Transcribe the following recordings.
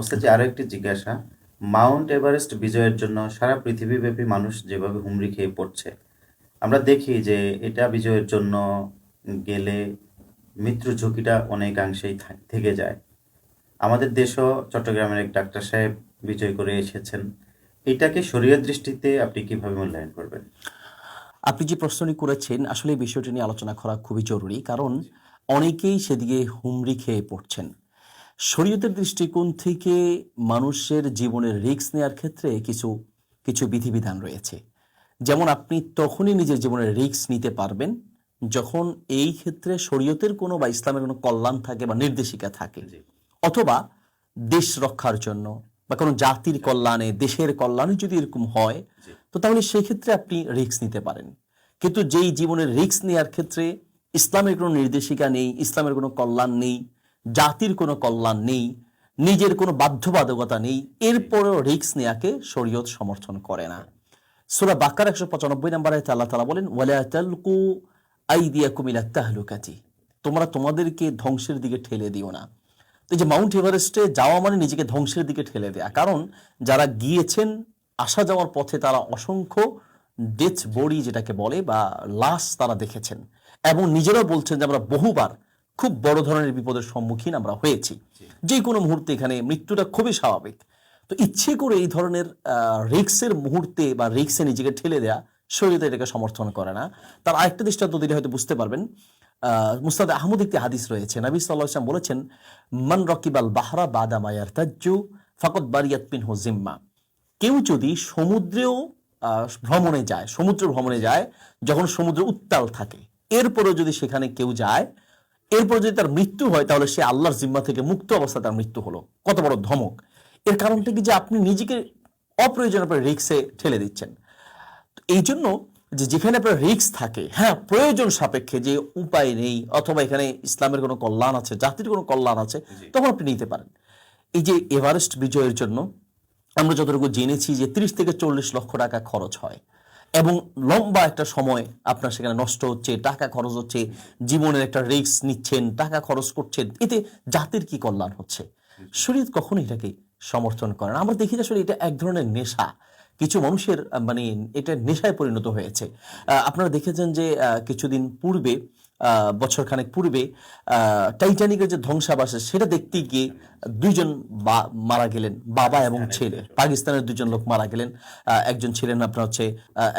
ওস্তাদ আরও একটি জিজ্ঞাসা। মাউন্ট এভারেস্ট বিজয়ের জন্য সারা পৃথিবীব্যাপী মানুষ যেভাবে হুমড়ি খেয়ে পড়ছে, আমরা দেখি যে এটা বিজয়ের জন্য গেলে মৃত্যুর ঝুঁকিটা অনেকাংশেই থেকে যায়। আমাদের দেশও চট্টগ্রামের এক ডাক্তার সাহেব বিজয় করে এসেছেন। এটাকে শরীয়ত দৃষ্টিতে আপনি কীভাবে মূল্যায়ন করবেন? আপনি যে প্রশ্নটি করেছেন, আসলে এই বিষয়টি নিয়ে আলোচনা করা খুবই জরুরি, কারণ অনেকেই সেদিকে হুমড়ি খেয়ে পড়ছেন। শরীয়তের দৃষ্টিকোণ থেকে মানুষের জীবনের রিস্ক নেওয়ার ক্ষেত্রে কিছু কিছু বিধিবিধান রয়েছে। যেমন আপনি তখনই নিজের জীবনের রিস্ক নিতে পারবেন যখন এই ক্ষেত্রে শরীয়তের কোনো বা ইসলামের কোনো কল্যাণ থাকে বা নির্দেশিকা থাকে। অথবা দেশ রক্ষার জন্য বা কোনো জাতির কল্যাণে দেশের কল্যাণে যদি এরকম হয় তো তাহলে সেই ক্ষেত্রে আপনি রিস্ক নিতে পারেন। কিন্তু যেই জীবনের রিস্ক নেওয়ার ক্ষেত্রে ইসলামের কোনো নির্দেশিকা নেই ইসলামের কোনো কল্যাণ নেই জাতির কোনো কল্যাণ নেই, নিজের কোনো বাধ্যবাধকতা নেই, এরপরেও রিস্ক নেয়াকে শরীয়ত সমর্থন করে না। সুরা বাক্কার একশো পঁচানব্বই নম্বরে আল্লাহ তালা বলেন, ওয়ালা তালকু আইদিয়া কুমিলা তাহলুকাতি। তোমরা তোমাদেরকে ধ্বংসের দিকে ঠেলে দিও না। তো যে মাউন্ট এভারেস্টে যাওয়া মানে নিজেকে ধ্বংসের দিকে ঠেলে দেয়া। কারণ যারা গিয়েছেন, আসা যাওয়ার পথে তারা অসংখ্য ডেথ বডি যেটাকে বলে বা লাশ তারা দেখেছেন। এবং নিজেরাও বলছেন যে আমরা বহুবার খুব বড় ধরনের বিপদের সম্মুখীন আমরা হয়েছি। যে কোনো মুহূর্তে এখানে মৃত্যুটা খুবই স্বাভাবিক। তো ইচ্ছে করে এই ধরনের রিক্সের মুহূর্তে বা রিক্সে নিজেকে ঠেলে দেয়া শরীয়তে এটাকে সমর্থন করে না। তার আরেকটা দৃষ্টান্ত দিলে হয়তো বুঝতে পারবেন মুস্তাদ আহমদ একটি হাদিস রয়েছে। নবী সাল্লাহ ইসলাম বলেছেন মান রকিবাল বাহরা বাদা মায়ার তাজ্জু ফাকত বারিয়াত পিন জিম্মা। কেউ যদি সমুদ্রেও আহ, ভ্রমণে যায় সমুদ্র ভ্রমণে যায় যখন সমুদ্র উত্তাল থাকে এরপরেও যদি সেখানে কেউ যায় এরপর যদি তার মৃত্যু হয় তাহলে সে আল্লাহর জিম্মা থেকে মুক্ত অবস্থায় তার মৃত্যু হলো। কত বড় ধমক। এর কারণটা কি যে আপনি নিজেকে অপ্রয়োজনীয় আপনার রিক্সে ঠেলে দিচ্ছেন? এই জন্য যে যেখানে আপনার রিক্স থাকে হ্যাঁ প্রয়োজন সাপেক্ষে যে উপায় নেই অথবা এখানে ইসলামের কোনো কল্যাণ আছে জাতির কোনো কল্যাণ আছে তখন আপনি নিতে পারেন। এই যে এভারেস্ট বিজয়ের জন্য আমরা যতটুকু জেনেছি যে ত্রিশ থেকে চল্লিশ লক্ষ টাকা খরচ হয়। এবং লম্বা একটা সময় আপনার সেখানে নষ্ট হচ্ছে, টাকা খরচ হচ্ছে, জীবনের একটা রিস্ক নিচ্ছেন, টাকা খরচ করছেন। এতে জাতির কি কল্যাণ হচ্ছে? শরীর কখনো এটাকে সমর্থন করে না? আমরা দেখি যে আসলে এটা এক ধরনের নেশা। কিছু মানুষের মানে এটা নেশায় পরিণত হয়েছে। আপনারা দেখেছেন যে কিছুদিন পূর্বে বছরখানেক পূর্বে টাইটানিকের যে ধ্বংসাবাস সেটা দেখতে গিয়ে দুইজন মারা গেলেন বাবা এবং ছেলে। পাকিস্তানের দুজন লোক মারা গেলেন। একজন ছিলেন আপনার হচ্ছে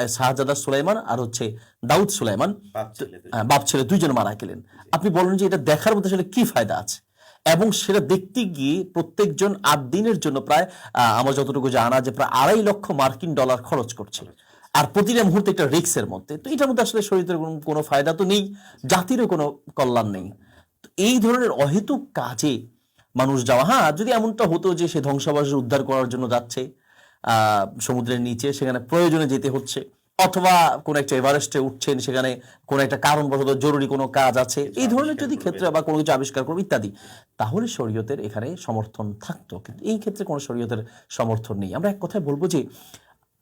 শাহজাদা সুলাইমান আর হচ্ছে দাউদ সুলাইমান। বাপ ছেলে দুই। হ্যাঁ, দুইজন মারা গেলেন। আপনি বলেন যে এটা দেখার মধ্যে আসলে কি ফায়দা আছে? এবং সেটা দেখতে গিয়ে প্রত্যেকজন আট দিনের জন্য প্রায় আহ, আমার যতটুকু জানা যে প্রায় আড়াই লক্ষ মার্কিন ডলার খরচ করছে আর প্রতিটা মুহূর্তে একটা রিক্সের মধ্যে। তো এটার মধ্যে আসলে শরীরের কোনো- ফায়দা তো নেই জাতিরও কোনো কল্যাণ নেই। এই ধরনের অহেতুক কাজে মানুষ যাওয়া হ্যাঁ যদি এমনটা হতো যে সে ধ্বংসাবাস উদ্ধার করার জন্য যাচ্ছে আহ, সমুদ্রের নিচে সেখানে প্রয়োজনে যেতে হচ্ছে অথবা কোন একটা এভারেস্টে উঠছেন সেখানে কোন একটা কারণবশত জরুরি কোনো কাজ আছে এই ধরনের যদি ক্ষেত্রে বা কোনো কিছু আবিষ্কার করবে ইত্যাদি তাহলে শরীয়তের এখানে সমর্থন থাকতো। কিন্তু এই ক্ষেত্রে কোনো শরীয়তের সমর্থন নেই। আমরা এক কথায় বলব যে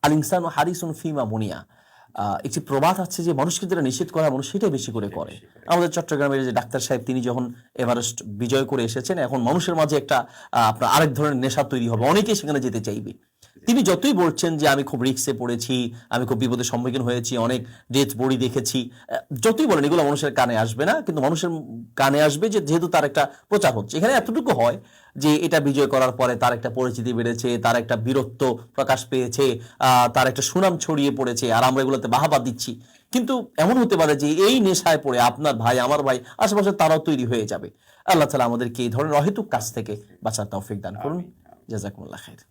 আল ইনসান ও হারিসুন ফিমা মুনিয়া। আহ, একটি প্রবাদ আছে যে মানুষকে যারা নিষেধ করা মানুষ সেটাই বেশি করে করে। আমাদের চট্টগ্রামের যে ডাক্তার সাহেব তিনি যখন এভারেস্ট বিজয় করে এসেছেন এখন মানুষের মাঝে একটা আহ, আপনার আরেক ধরনের নেশা তৈরি হবে। অনেকেই সেখানে যেতে চাইবে। তিনি যতই বলছেন যে আমি খুব রিক্সে পড়েছি আমি খুব বিপদের সম্মুখীন হয়েছি অনেক ডেথ বডি দেখেছি যতই বলেন এগুলো মানুষের কানে আসবে না কিন্তু মানুষের কানে আসবে যে যেহেতু তার একটা প্রচার হচ্ছে। এখানে এতটুকু হয় যে এটা বিজয় করার পরে তার একটা পরিচিতি বেড়েছে তার একটা বীরত্ব প্রকাশ পেয়েছে তার একটা সুনাম ছড়িয়ে পড়েছে আর আমরা এগুলোতে বাহাবা দিচ্ছি। কিন্তু এমন হতে পারে যে এই নেশায় পড়ে আপনার ভাই আমার ভাই আশেপাশে তারাও তৈরি হয়ে যাবে। আল্লাহ তালা আমাদেরকে এই ধরনের অহেতুক কাজ থেকে বাঁচার তৌফিক দান করুন। জাজাকুমুল্লাহ খাইর।